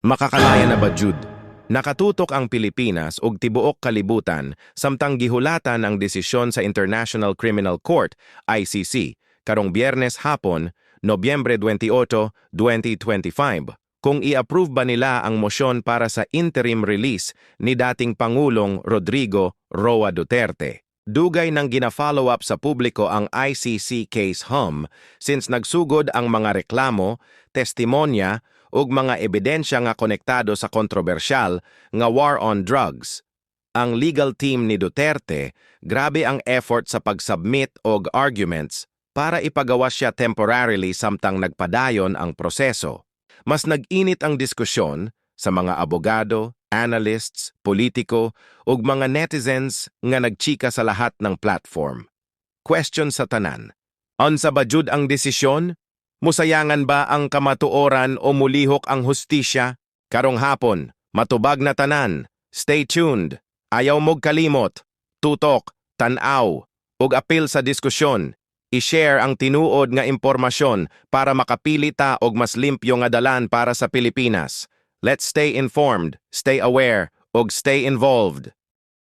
Makakalaya na ba, Jude? Nakatutok ang Pilipinas ug tibuok kalibutan samtang gihulatan ang desisyon sa International Criminal Court, ICC, karong biyernes hapon, Nobyembre 28, 2025, kung i-approve ba nila ang mosyon para sa interim release ni dating Pangulong Rodrigo Roa Duterte. Dugay nang gina-follow up sa publiko ang ICC case hum since nagsugod ang mga reklamo, testimonya ug mga ebidensya nga konektado sa kontrobersyal nga war on drugs. Ang legal team ni Duterte, grabe ang effort sa pag-submit og arguments para ipagawa siya temporarily samtang nagpadayon ang proseso. Mas nag-init ang diskusyon sa mga abogado, analysts, politiko, ug mga netizens nga nagchika sa lahat ng platform. Question sa tanan. Unsa ba jud ang desisyon? Musayangan ba ang kamatuoran o mulihok ang hustisya? Karong hapon, matubag na tanan. Stay tuned. Ayaw mog kalimot. Tutok, tanaw, ug apil sa diskusyon. I-share ang tinuod nga impormasyon para makapili ta og mas limpyo nga dalan para sa Pilipinas. Let's stay informed, stay aware, ug stay involved.